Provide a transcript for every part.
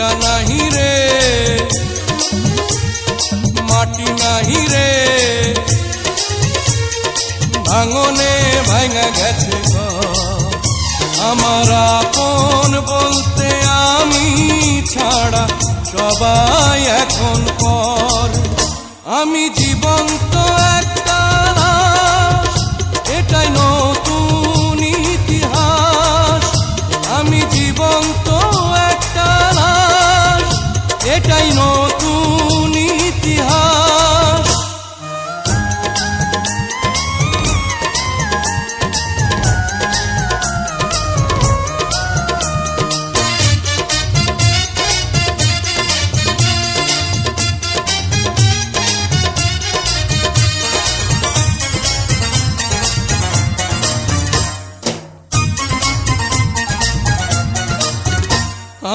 ভূমিকা নাহি রে মাটি নাহি রে ভাঙনে ভাঙা গেছে আমার আপন বলতে আমি ছাড়া সবাই এখন পর। আমি জীবন্ত নতুন ইতিহাস।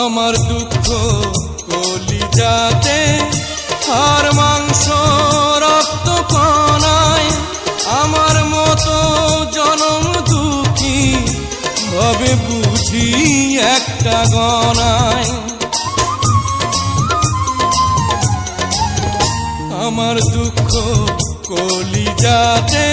আমার দুঃখ কলিজাতে আর মাংস রক্ত কণায় আমার মতো জনম দুঃখী ভাবে বুঝি একটা গনায়। আমার দুঃখ কলিজাতে